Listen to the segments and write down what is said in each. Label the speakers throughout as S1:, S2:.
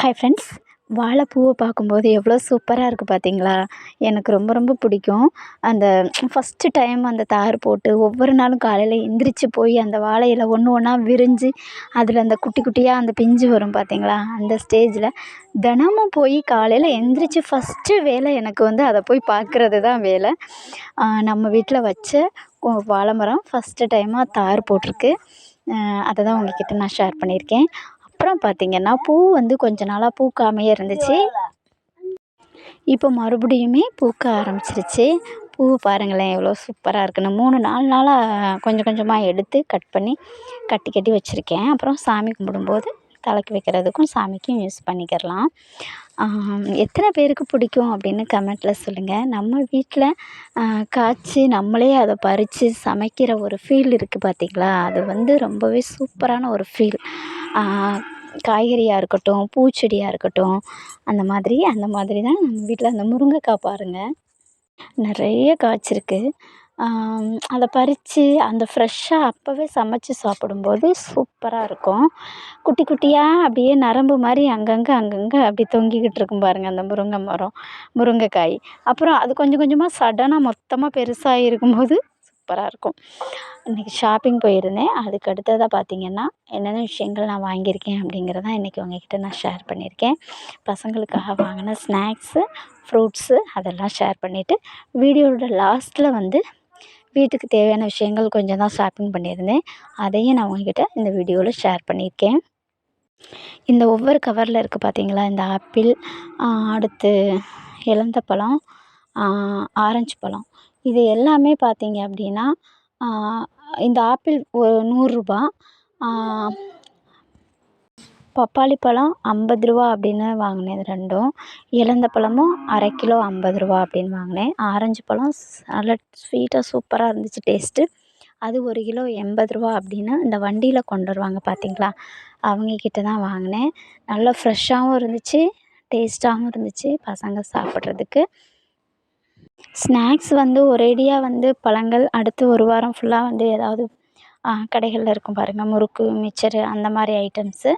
S1: Hi friends வாழைப்பூவை பார்க்கும்போது எவ்வளோ சூப்பராக இருக்குது பார்த்தீங்களா? எனக்கு ரொம்ப ரொம்ப பிடிக்கும். அந்த ஃபஸ்ட்டு டைம் அந்த தார் போட்டு ஒவ்வொரு நாளும் காலையில் எந்திரிச்சு போய் அந்த வாழை இலை ஒன்று ஒன்றா விரிஞ்சு அதில் அந்த குட்டி குட்டியாக அந்த பிஞ்சு வரும் பார்த்தீங்களா? அந்த ஸ்டேஜில் தினமும் போய் காலையில் எந்திரிச்சு ஃபஸ்ட்டு வேலை எனக்கு வந்து அதை போய் பார்க்குறது தான் வேலை. நம்ம வீட்டில் வச்ச வாழை மரம் ஃபஸ்ட்டு டைமாக தார் போட்டிருக்கு. அதை தான் உங்ககிட்ட நான் ஷேர் பண்ணியிருக்கேன். அப்புறம் பார்த்திங்கன்னா பூ வந்து கொஞ்ச நாளாக பூக்காமையே இருந்துச்சு. இப்போ மறுபடியுமே பூக்க ஆரம்பிச்சிருச்சு. பூ பாருங்களேன் எவ்வளோ சூப்பராக இருக்குன்னு மூணு நாலு நாளாக கொஞ்சம் கொஞ்சமாக எடுத்து கட் பண்ணி கட்டி கட்டி வச்சுருக்கேன். அப்புறம் சாமி கும்பிடும்போது தலைக்கு வைக்கிறதுக்கும் சாமிக்கும் யூஸ் பண்ணிக்கிறலாம். எத்தனை பேருக்கு பிடிக்கும் அப்படின்னு கமெண்ட்டில் சொல்லுங்கள் நம்ம வீட்டில் காய்ச்சி நம்மளே அதை பறித்து சமைக்கிற ஒரு ஃபீல் இருக்குது பார்த்திங்களா அது வந்து ரொம்பவே சூப்பரான ஒரு ஃபீல் காய்கறியாக இருக்கட்டும் பூச்செடியாக இருக்கட்டும் அந்த மாதிரி அந்த மாதிரி தான் நம்ம வீட்டில் அந்த முருங்கைக்காய் பாருங்கள் நிறைய காய்ச்சிருக்கு அதை பறித்து அந்த ஃப்ரெஷ்ஷாக அப்போவே சமைச்சு சாப்பிடும்போது சூப்பராக இருக்கும். குட்டி குட்டியாக அப்படியே நரம்பு மாதிரி அங்கங்கே அங்கங்கே அப்படி தொங்கிக்கிட்டு இருக்கும் பாருங்கள் அந்த முருங்கை மரம் முருங்கைக்காய். அப்புறம் அது கொஞ்சம் கொஞ்சமாக சடனாக மொத்தமாக பெருசாக இருக்கும்போது சூப்பராக இருக்கும். இன்றைக்கி ஷாப்பிங் போயிருந்தேன். அதுக்கு அடுத்ததாக பார்த்திங்கன்னா என்னென்ன விஷயங்கள் நான் வாங்கியிருக்கேன் அப்படிங்கிறதான் இன்றைக்கி உங்ககிட்ட நான் ஷேர் பண்ணியிருக்கேன். பசங்களுக்காக வாங்கின ஸ்நாக்ஸு ஃப்ரூட்ஸு அதெல்லாம் ஷேர் பண்ணிவிட்டு வீடியோவோட லாஸ்ட்டில் வந்து வீட்டுக்கு தேவையான விஷயங்கள் கொஞ்சம் தான் ஷாப்பிங் பண்ணியிருந்தேன். அதையும் நான் உங்ககிட்ட இந்த வீடியோவில் ஷேர் பண்ணியிருக்கேன். இந்த ஒவ்வொரு கவரில் இருக்குது பார்த்தீங்களா இந்த ஆப்பிள் அடுத்து இலந்தப்பழம் ஆரஞ்சு பழம். இது எல்லாமே பார்த்தீங்க அப்படின்னா இந்த ஆப்பிள் ஒரு நூறுரூபா பப்பாளி பழம் ஐம்பது ரூபா அப்படின்னு வாங்கினேன் இது ரெண்டும். இலந்த பழமும் அரை கிலோ ஐம்பது ரூபா அப்படின்னு வாங்கினேன். ஆரஞ்சு பழம் நல்லா ஸ்வீட்டாக சூப்பராக இருந்துச்சு டேஸ்ட்டு அது ஒரு கிலோ எண்பது ரூபா அப்படின்னு இந்த வண்டியில் கொண்டு வருவாங்க பார்த்தீங்களா? அவங்கக்கிட்ட தான் வாங்கினேன். நல்லா ஃப்ரெஷ்ஷாகவும் இருந்துச்சு டேஸ்ட்டாகவும் இருந்துச்சு பசங்க சாப்பிட்றதுக்கு. ஸ்நாக்ஸ் வந்து ஒரேடியாக வந்து பழங்கள் அடுத்து ஒரு வாரம் ஃபுல்லாக வந்து ஏதாவது கடைகளில் இருக்கும் பாருங்கள் முறுக்கு மிச்சரு அந்த மாதிரி ஐட்டம்ஸு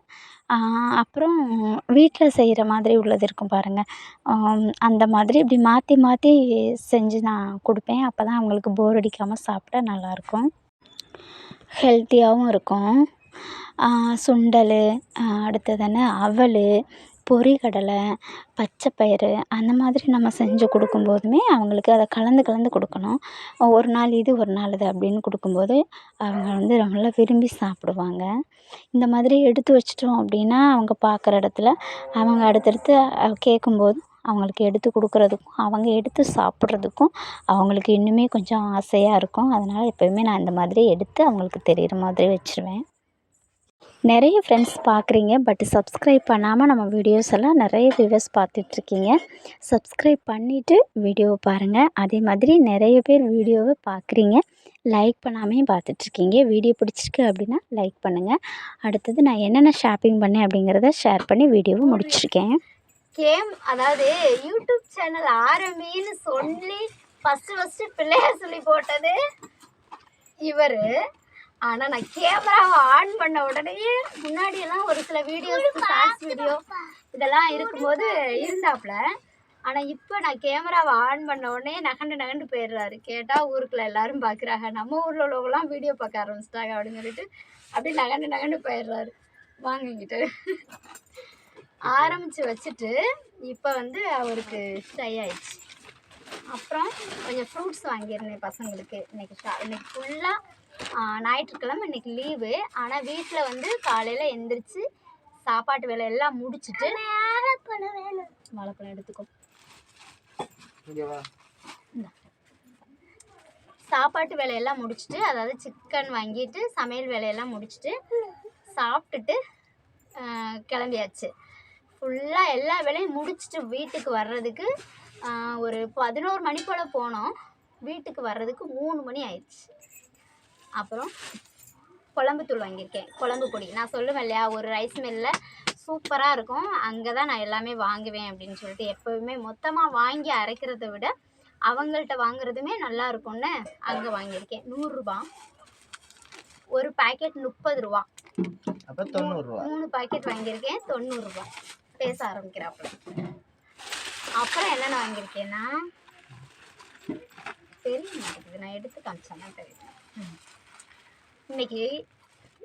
S1: அப்புறம் வீட்டில் செய்கிற மாதிரி உள்ளது இருக்கும் பாருங்கள் அந்த மாதிரி இப்படி மாற்றி மாற்றி செஞ்சு நான் கொடுப்பேன். அப்போ தான் அவங்களுக்கு போர் அடிக்காமல் சாப்பிட நல்லாயிருக்கும். ஹெல்த்தியாகவும் இருக்கும். சுண்டல் அடுத்தது என்ன? அவல் பொரிகடலை பச்சைப்பயிறு அந்த மாதிரி நம்ம செஞ்சு கொடுக்கும் போதுமே அவங்களுக்கு அதை கலந்து கலந்து கொடுக்கணும். ஒரு நாள் இது ஒரு நாள் இது அப்படின்னு கொடுக்கும் போது அவங்க வந்து நல்லா விரும்பி சாப்பிடுவாங்க. இந்த மாதிரி எடுத்து வச்சிட்டோம் அப்படின்னா அவங்க பார்க்குற இடத்துல அவங்க அடுத்தடுத்து கேட்கும் போது அவங்களுக்கு எடுத்து கொடுக்குறதுக்கும் அவங்க எடுத்து சாப்பிட்றதுக்கும் அவங்களுக்கு இன்னுமே கொஞ்சம் ஆசையாக இருக்கும். அதனால் எப்போயுமே நான் இந்த மாதிரி எடுத்து அவங்களுக்கு தெரிகிற மாதிரி வச்சிருவேன். நிறைய ஃப்ரெண்ட்ஸ் பார்க்குறீங்க பட் சப்ஸ்கிரைப் பண்ணாமல் நம்ம வீடியோஸ் எல்லாம் நிறைய வியூவர்ஸ் பார்த்துட்ருக்கீங்க. சப்ஸ்கிரைப் பண்ணிவிட்டு வீடியோவை பாருங்கள் அதே மாதிரி நிறைய பேர் வீடியோவை பார்க்குறீங்க. லைக் பண்ணாமையும் பார்த்துட்ருக்கீங்க. வீடியோ பிடிச்சிருக்கு அப்படின்னா லைக் பண்ணுங்கள் அடுத்தது நான் என்னென்ன ஷாப்பிங் பண்ணேன் அப்படிங்கிறத ஷேர் பண்ணி வீடியோவை முடிச்சிருக்கேன்.
S2: கேம் அதாவது யூடியூப் சேனல் ஆரம்பின்னு சொல்லி ஃபஸ்ட்டு ஃபஸ்ட்டு பிள்ளையார் சொல்லி போட்டது இவர். ஆனால் நான் கேமராவை ஆன் பண்ண உடனேயே முன்னாடியெல்லாம் ஒரு சில வீடியோஸ் ஷார்ட்ஸ் வீடியோ இதெல்லாம் இருக்கும்போது இருந்தாப்புல ஆனால் இப்போ நான் கேமராவை ஆன் பண்ண உடனே நகண்டு நகண்டு போயிடுறாரு. கேட்டால் ஊருக்குள்ள எல்லாரும் பார்க்குறாங்க நம்ம ஊரில் உள்ளவங்களாம் வீடியோ பார்க்க ஆரம்பிச்சிட்டாங்க அப்படின்னு சொல்லிட்டு அப்படியே நகண்டு நகண்டு போயிடுறாரு. வாங்கிக்கிட்டு ஆரம்பித்து வச்சுட்டு இப்போ வந்து அவருக்கு ஷை ஆயிடுச்சு. அப்புறம் கொஞ்சம் ஃப்ரூட்ஸ் வாங்கியிருந்தேன் பசங்களுக்கு. இன்னைக்கு ஷா இன்னைக்கு ஃபுல்லாக ஞாயிற்றுக்கிழமை இன்னைக்கு லீவு ஆனால் வீட்டில் வந்து காலையில் எந்திரிச்சு சாப்பாட்டு வேலை எல்லாம் முடிச்சிட்டு வாழைப்பழம் எடுத்துக்கோ. சாப்பாட்டு வேலையெல்லாம் முடிச்சுட்டு அதாவது சிக்கன் வாங்கிட்டு சமையல் வேலையெல்லாம் முடிச்சுட்டு சாப்பிட்டுட்டு கிளம்பியாச்சு. ஃபுல்லாக எல்லா வேலையும் முடிச்சுட்டு வீட்டுக்கு வர்றதுக்கு ஒரு பதினோரு மணி போல் போனோம். வீட்டுக்கு வர்றதுக்கு மூணு மணி ஆயிடுச்சு. அப்புறம் குழம்பு தூள் வாங்கியிருக்கேன். குழம்பு பொடி. நான் சொல்லுவேன் இல்லையா ஒரு ரைஸ் மில்லில் சூப்பராக இருக்கும். அங்கே தான் நான் எல்லாமே வாங்குவேன் அப்படின்னு சொல்லிட்டு எப்போவுமே மொத்தமாக வாங்கி அரைக்கிறத விட அவங்கள்ட்ட வாங்குறதுமே நல்லா இருக்கும்னு அங்கே வாங்கியிருக்கேன். நூறுரூபா ஒரு பாக்கெட் முப்பது ரூபா. மூணு பாக்கெட் வாங்கியிருக்கேன். தொண்ணூறுரூபா பேச ஆரம்பிக்கிறாப்புல. அப்புறம் என்னென்ன வாங்கியிருக்கேன்னா தெரிய மாட்டேங்குது நான் எடுத்து காமிச்சேன்னா தெரியும் ம். இன்னைக்கு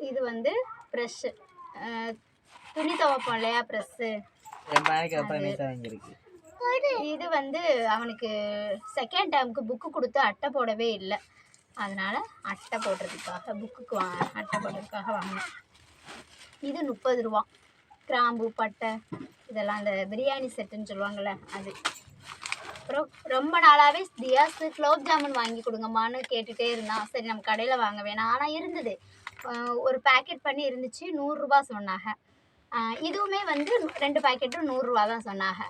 S2: இது வந்து ப்ரெஷ்ஷு துணி துவைப்போம் இல்லையா
S3: வாங்கியிருக்கு.
S2: இது வந்து அவனுக்கு செகண்ட் டேர்முக்கு புக்கு கொடுத்து அட்டை போடவே இல்லை. அதனால அட்டை போடுறதுக்காக புக்குக்கு வா அட்டை போடுறதுக்காக வாங்கினேன். இது முப்பது ரூபா. கிராம்பு பட்டை இதெல்லாம் அந்த பிரியாணி செட்டுன்னு சொல்லுவாங்கள்ல அது. அப்புறம் ரொம்ப நாளாகவே தியாஸு குலோப் ஜாமுன் வாங்கி கொடுங்கம்மான்னு கேட்டுகிட்டே இருந்தான். சரி நம்ம கடையில் வாங்க வேணாம். ஆனால் இருந்தது. ஒரு பேக்கெட் பண்ணி இருந்துச்சு. நூறுரூபா சொன்னாங்க. இதுவுமே வந்து ரெண்டு பாக்கெட்டும் நூறுரூவா தான் சொன்னாங்க.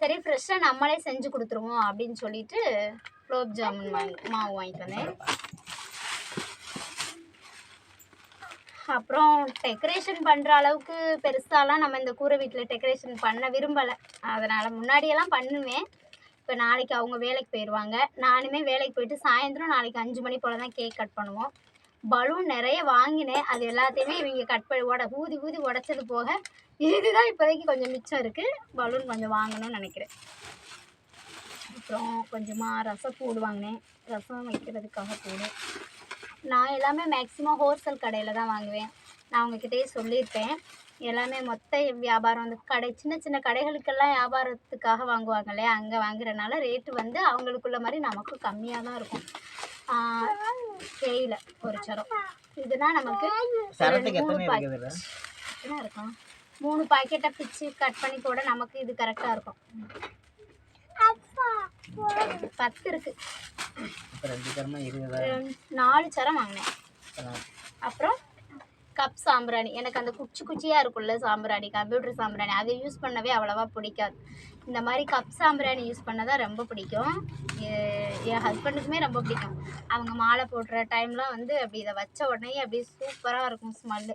S2: சரி ஃப்ரெஷ்ஷாக நம்மளே செஞ்சு கொடுத்துருவோம் அப்படின்னு சொல்லிட்டு குலோப் ஜாமுன் வாங்கி மாவு வாங்கிட்டு வந்தேன். அப்புறம் டெக்கரேஷன் பண்ணுற அளவுக்கு பெருசாலாம் நம்ம இந்த கூரை வீட்டில் டெக்கரேஷன் பண்ண விரும்பலை. அதனால் முன்னாடியெல்லாம் பண்ணுவேன். இப்போ நாளைக்கு அவங்க வேலைக்கு போயிடுவாங்க நானுமே வேலைக்கு போயிட்டு சாயந்தரம் நாளைக்கு அஞ்சு மணி போல் தான் கேக் கட் பண்ணுவோம். பலூன் நிறைய வாங்கினேன். அது எல்லாத்தையுமே இவங்க கட் பண்ணி உட ஊதி ஊதி உடச்சது போக இதுதான் இப்போதைக்கு கொஞ்சம் மிச்சம் இருக்குது பலூன் கொஞ்சம் வாங்கணும்னு நினைக்கிறேன். அப்புறம் கொஞ்சமாக ரசக்கூடு வாங்கினேன். ரசம் வைக்கிறதுக்காக கூடு. நான் எல்லாமே மேக்ஸிமம் ஹோல்சேல் கடையில் தான் வாங்குவேன். நான் உங்ககிட்டயே சொல்லியிருப்பேன். எல்லாமே மொத்த வியாபாரம் அந்த கடை சின்ன சின்ன கடைகளுக்கெல்லாம் வியாபாரத்துக்காக வாங்குவாங்க இல்லையா? அங்கே வாங்குறதுனால ரேட்டு வந்து அவங்களுக்குள்ள மாதிரி நமக்கும் கம்மியாக தான் இருக்கும். தேயிலை ஒரு சரம். இதுனா நமக்கு இருக்கும்? மூணு பாக்கெட்டை பிச்சு கட் பண்ணி கூட நமக்கு இது கரெக்டாக இருக்கும். பத்து இருக்கு. நாலு சரம் வாங்கினேன். அப்புறம் கப் சாம்பிராணி. எனக்கு அந்த குச்சி குச்சியாக இருக்கும்ல சாம்பிராணி கம்ப்யூட்டர் சாம்பிராணி. அதை யூஸ் பண்ணவே அவ்வளோவா பிடிக்காது. இந்த மாதிரி கப் சாம்பிராணி யூஸ் பண்ண தான் ரொம்ப பிடிக்கும். என் ஹஸ்பண்டுக்குமே ரொம்ப பிடிக்கும். அவங்க மாலை போடுற டைம்லாம் வந்து அப்படி இதை வச்ச உடனே அப்படியே சூப்பராக இருக்கும் ஸ்மெல்லு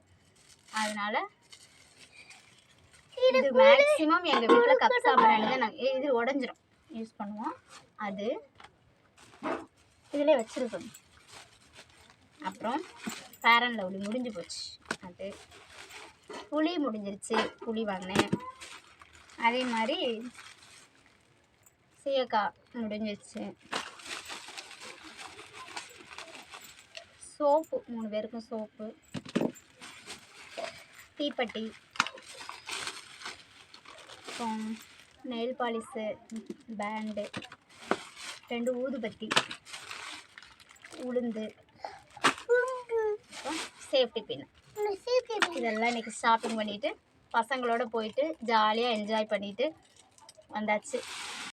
S2: அதனால இது மேக்ஸிமம் எங்கள் வீட்டில் கப் சாம்பிராணி தான் நாங்கள் இது உடஞ்சிரும். யூஸ் பண்ணுவோம். அது இதிலே வச்சுருக்கோம். அப்புறம் ஃபேர் அண்ட் லவ்லி முடிஞ்சு போச்சு. அது புளி முடிஞ்சிருச்சு. புளி வாங்கினேன் அதே மாதிரி சீயக்காய் முடிஞ்சிருச்சு சோப்பு மூணு பேருக்கும் சோப்பு. தீப்பெட்டி. அப்புறம் நெயில் பாலிஸு பேண்டு ரெண்டு ஊதுபத்தி உளுந்து. அப்புறம் சேஃப்டி பின் இதெல்லாம் இன்னைக்கு ஷாப்பிங் பண்ணிட்டு பசங்களோட போயிட்டு ஜாலியாக என்ஜாய் பண்ணிட்டு வந்தாச்சு.